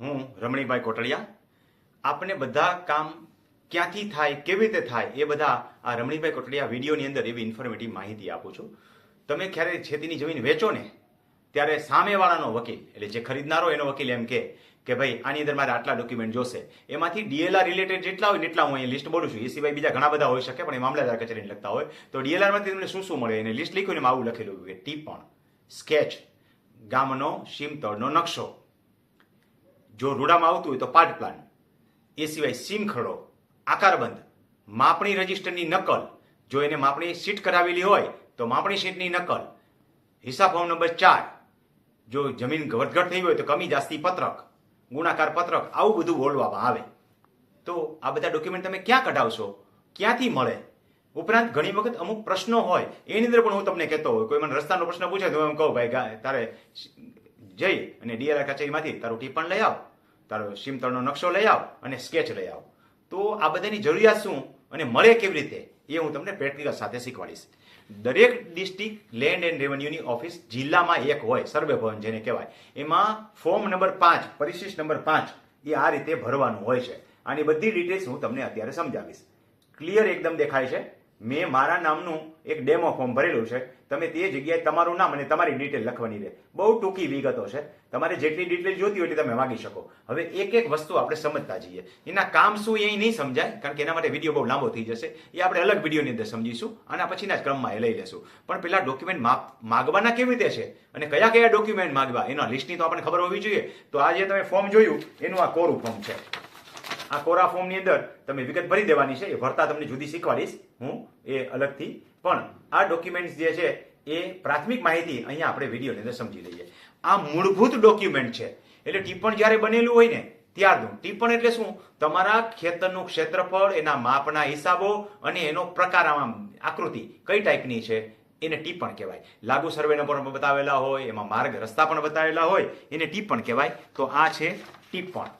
હું રમણીભાઈ કોટડિયા. આપને બધા કામ ક્યાંથી થાય, કેવી રીતે થાય, એ બધા આ રમણીભાઈ કોટડિયા વિડીયોની અંદર એવી ઇન્ફોર્મેટિવ માહિતી આપું છું. તમે ક્યારે ખેતીની જમીન વેચો ને, ત્યારે સામેવાળાનો વકીલ, એટલે જે ખરીદનારો એનો વકીલ એમ કે કે ભાઈ, આની અંદર મારે આટલા ડોક્યુમેન્ટ જોશે. એમાંથી ડીએલઆર રિલેટેડ જેટલા હોય એટલા હું અહીં લિસ્ટ બોલું છું. એ સિવાય બીજા ઘણા બધા હોઈ શકે, પણ એ મામલતદાર કચેરીને લખતા હોય. તો ડીએલઆરમાંથી તમને શું શું મળે? એને લિસ્ટ લખ્યું ને આવું લખેલું કે ટીપણ સ્કેચ ગામનો સીમતળનો નકશો. જો રૂડામાં આવતું હોય તો પાર્ટ પ્લાન. એ સિવાય સીમ ખડો આકારબંધ, માપણી રજિસ્ટરની નકલ. જો એને માપણી શીટ કરાવેલી હોય તો માપણી શીટની નકલ. હિસાબ ફોર્મ નંબર ચાર. જો જમીન વધઘટ થઈ હોય તો કમી, જાસ્તી પત્રક. ગુણાકાર પત્રક, આવું બધું બોલવામાં આવે. તો આ બધા ડોક્યુમેન્ટ તમે ક્યાં કઢાવશો? ક્યાંથી મળે? ઉપરાંત ઘણી વખત અમુક પ્રશ્નો હોય, એની અંદર પણ હું તમને કહેતો હોય કોઈ મને રસ્તાનો પ્રશ્ન પૂછે તો હું એમ કહું, ભાઈ તારે જઈ અને ડીએલઆર કચેરીમાંથી તારું ટીપણ લઈ આવ, તારો સીમતળનો નકશો લઈ આવ અને સ્કેચ લઈ આવ. તો આ બધાની જરૂરિયાત શું અને મળે કેવી રીતે એ હું તમને પ્રેક્ટિકલ સાથે શીખવાડીશ. દરેક ડિસ્ટ્રિક્ટ લેન્ડ એન્ડ રેવન્યુની ઓફિસ જિલ્લામાં એક હોય સર્વે ભવન જેને કહેવાય. એમાં ફોર્મ નંબર પાંચ, પરિશિષ્ટ નંબર પાંચ એ આ રીતે ભરવાનું હોય છે. આની બધી ડિટેલ્સ હું તમને અત્યારે સમજાવીશ. ક્લિયર એકદમ દેખાય છે? મેં મારા નામનું એક ડેમો ફોર્મ ભરેલું છે. તમે તે જગ્યાએ તમારું નામ અને તમારી ડિટેલ લખવાની રહે. બહુ ટૂંકી વિગતો છે. તમારે જેટલી ડિટેલ જોતી હોય એટલી તમે માગી શકો. હવે એક એક વસ્તુ આપણે સમજતા જઈએ. એના કામ શું એ નહીં સમજાય, કારણ કે એના માટે વીડિયો બહુ લાંબો થઈ જશે. એ આપણે અલગ વિડીયોની અંદર સમજીશું આના પછીના જ ક્રમમાં એ લઈ લેશું. પણ પેલા ડોક્યુમેન્ટ માગવાના કેવી રીતે છે અને કયા કયા ડોક્યુમેન્ટ માગવા, એના લિસ્ટની તો આપણને ખબર હોવી જોઈએ. તો આ જે તમે ફોર્મ જોયું, એનું આ કોરું ફોર્મ છે. આ કોરા ફોર્મની અંદર તમે વિગત ભરી દેવાની છે, એ ભરતા તમને જુદી શીખવાડીશ હું એ અલગથી. પણ આ ડોક્યુમેન્ટ્સ જે છે, એ પ્રાથમિક માહિતી અહીંયા આપણે વિડીયોની અંદર સમજી લઈએ. આ મૂળભૂત ડોક્યુમેન્ટ છે. એટલે ટિપ્પણ જ્યારે બનેલું હોય ને, ત્યારનું. ટિપ્પણ એટલે શું? તમારા ખેતરનું ક્ષેત્રફળ, એના માપના હિસાબો અને એનો પ્રકાર આમાં આકૃતિ કઈ ટાઈપની છે, એને ટીપણ કહેવાય. લાગુ સર્વે નંબર બતાવેલા હોય, એમાં માર્ગ રસ્તા પણ બતાવેલા હોય, એને ટીપણ કહેવાય. તો આ છે ટીપણ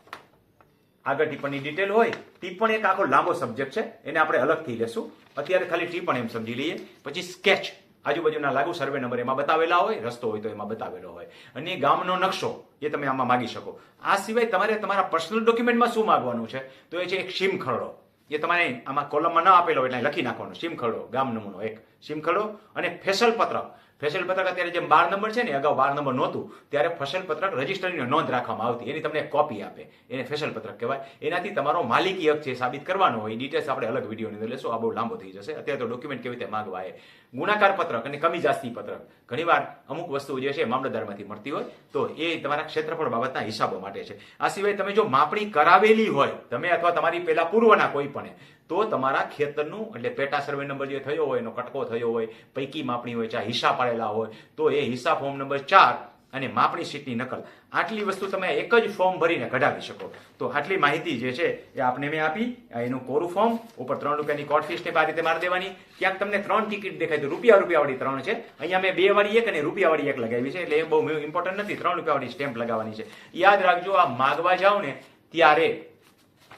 આગળ ટિપ્પણી ડિટેલ હોય ટિપ્પણ એક આખો લાંબો સબ્જેક્ટ છે, એને આપણે અલગથી લેશું. અત્યારે ખાલી ટિપ્પણ એમ સમજી લઈએ. પછી સ્કેચ આજુબાજુના લાગુ સર્વે નંબર એમાં બતાવેલા હોય, રસ્તો હોય તો એમાં બતાવેલો હોય. અને ગામનો નકશો, એ તમે આમાં માગી શકો. આ સિવાય તમારે તમારા પર્સનલ ડોક્યુમેન્ટમાં શું માગવાનું છે? તો એ છે એક સીમ ખરડો એ તમારે આમાં કોલમમાં ન આપેલો એટલે લખી નાખવાનો. સીમ ખરડો ગામ નમૂનો એક. સીમ ખરડો અને ફેસલ પત્રક ફેસલ પત્રક અત્યારે જેમ બાર નંબર છે ને અગાઉ બાર નંબર નહોતું, ત્યારે ફસલ પત્રક રજિસ્ટરની નોંધ રાખવામાં આવતી. એની તમને કોપી આપે. એને ફેસલ પત્રક કહેવાય. એનાથી તમારો માલિકી હક છે સાબિત કરવાનો હોય ડિટેલ્સ આપણે અલગ વિડીયોની અંદર લેશું. આ બહુ લાંબો થઈ જશે. અત્યારે તો ડોક્યુમેન્ટ કેવી રીતે માગવા એ ગુણાકાર પત્રક અને કમી જાસ્તી પત્રક. ઘણીવાર અમુક વસ્તુ જે છે મામલતદારમાંથી મળતી હોય, તો એ તમારા ક્ષેત્રફળ બાબતના હિસાબો માટે છે. આ સિવાય તમે જો માપણી કરાવેલી હોય, તમે અથવા તમારી પહેલા પૂર્વના કોઈ પણ, તો તમારા ખેતરનું, એટલે પેટા સર્વે નંબર જે થયો હોય, એનો કટકો થયો હોય, પૈકી માપણી હોય, ચાહે હિસ્સા પાડેલા હોય, તો એ હિસ્સા ફોર્મ નંબર ચાર અને માપણી શીટની નકલ. આટલી વસ્તુ તમે એક જ ફોર્મ ભરીને કઢાવી શકો. તો આટલી માહિતી જે છે, એ આપને મેં આપી. એનું કોરું ફોર્મ ઉપર ત્રણ રૂપિયાની કોર્ટ ફીસ આ રીતે મારી દેવાની. ક્યાંક તમને ત્રણ ટિકિટ દેખાય તો રૂપિયા રૂપિયાવાળી ત્રણ છે. અહીંયા મેં બે વાળી એક અને રૂપિયાવાળી એક લગાવી છે, એટલે એ બહુ ઇમ્પોર્ટન્ટ નથી. ત્રણ રૂપિયાવાળી સ્ટેમ્પ લગાવવાની છે. યાદ રાખજો, આ માગવા જાઓ ને, ત્યારે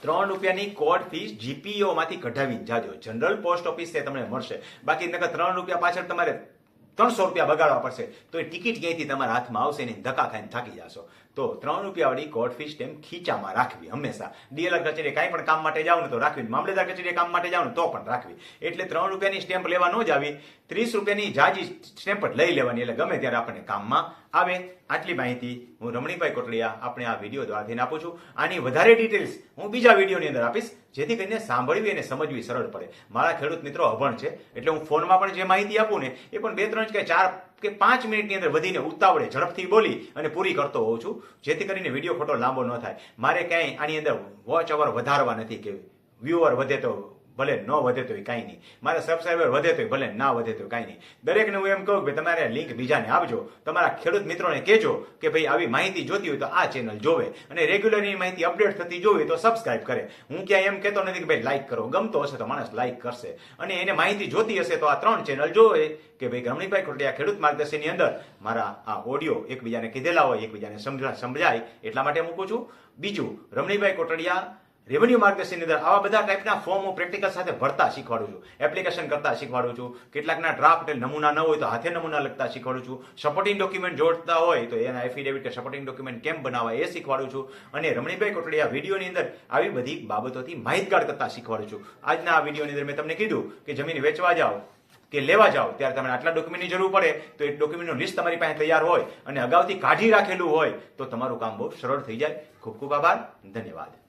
ત્રણ રૂપિયાની કોડ ફીસ જીપીઓમાંથી કઢાવી જાજો. જનરલ પોસ્ટ ઓફિસ તે તમને મળશે. બાકી નકર ત્રણ રૂપિયા પાછળ તમારે ત્રણસો રૂપિયા બગાડવા પડશે. તો એ ટિકિટ ક્યાંયથી તમારા હાથમાં આવશે ને ધક્કા ખાઈને થાકી જશો. તો ત્રણ રૂપિયાવાળી કોર્ટ ફી સ્ટેમ્પ ખીચામાં રાખવી, હંમેશા. ડીએલઆર કચેરી કાંઈ પણ કામ માટે જાવ ને તો રાખવી. મામલેદાર કચેરી કામ માટે જાવ ને તો પણ રાખવી. એટલે ત્રણ રૂપિયાની સ્ટેમ્પ લેવા ન જ આવી. ત્રીસ રૂપિયાની જાજી સ્ટેમ્પ જ લઈ લેવાની, એટલે ગમે ત્યારે આપણને કામમાં આવે. આટલી માહિતી હું રમણીભાઈ કોટડિયા આપણે આ વીડિયો દ્વારા ધ્યાન આપું છું. આની વધારે ડિટેલ્સ હું બીજા વિડીયોની અંદર આપીશ, જેથી કરીને સાંભળવી અને સમજવી સરળ પડે. મારા ખેડૂત મિત્રો અભણ છે, એટલે હું ફોનમાં પણ જે માહિતી આપું ને, એ પણ બે, ત્રણ કે ચાર કે પાંચ મિનિટની અંદર વધીને ઉતાવળે ઝડપથી બોલી અને પૂરી કરતો હોઉં છું, જેથી કરીને વીડિયો ખોટો લાંબો ન થાય. મારે ક્યાંય આની અંદર વોચ અવર વધારવા નથી કે વ્યુઅર વધે તો ભલે ન વધે તોય કાંઈ નહીં. મારા સબસ્ક્રાઈબર વધે તોય, ભલે ના વધે તો કાંઈ નહીં. દરેકને હું એમ કહું કે તમારે લિંક બીજાને આપજો. તમારા ખેડૂત મિત્રોને કહેજો કે ભાઈ આવી માહિતી જોતી હોય તો આ ચેનલ જોવે અને રેગ્યુલરની માહિતી અપડેટ થતી જોવી તો સબસ્ક્રાઈબ કરે. હું ક્યાંય એમ કહેતો નથી કે ભાઈ લાઈક કરો. ગમતો હશે તો માણસ લાઈક કરશે. અને એને માહિતી જોતી હશે તો આ ત્રણ ચેનલ જોવે કે ભાઈ રમણીભાઈ ખોટિયા ખેડૂત માર્ગદર્શનની અંદર મારા આ ઓડિયો એકબીજાને કીધેલા હોય, એકબીજાને સમજા સમજાય એટલા માટે મૂકું છું. બીજું, રમણીભાઈ કોટડિયા રેવન્યુ માર્ગદર્શનની અંદર આવા બધા ટાઈપના ફોર્મ હું પ્રેક્ટિકલ સાથે ભરતા શીખવાડું છું. એપ્લિકેશન કરતા શીખવાડું છું. કેટલાકના ડ્રાફ્ટ નમૂના ન હોય તો હાથે નમૂના લખતા શીખવાડું છું. સપોર્ટિંગ ડોક્યુમેન્ટ જોડતા હોય તો એના એફિડેવિટ કે સપોર્ટિંગ ડોક્યુમેન્ટ કેમ બનાવવા એ શીખવાડું છું. અને રમણીભાઈ કોટડીયા વિડીયોની અંદર આવી બધી બાબતોથી માહિતગાર કરતા શીખવાડું છું. આજના આ વિડીયોની અંદર મેં તમને કીધું કે જમીન વેચવા જાઓ કે લેવા જાઓ ત્યારે તમને આટલા ડોક્યુમેન્ટની જરૂર પડે તો એ ડોક્યુમેન્ટનું લિસ્ટ તમારી પાસે તૈયાર હોય અને અગાઉથી કાઢી રાખેલું હોય તો તમારું કામ બહુ સરળ થઈ જાય. ખૂબ ખૂબ આભાર. ધન્યવાદ.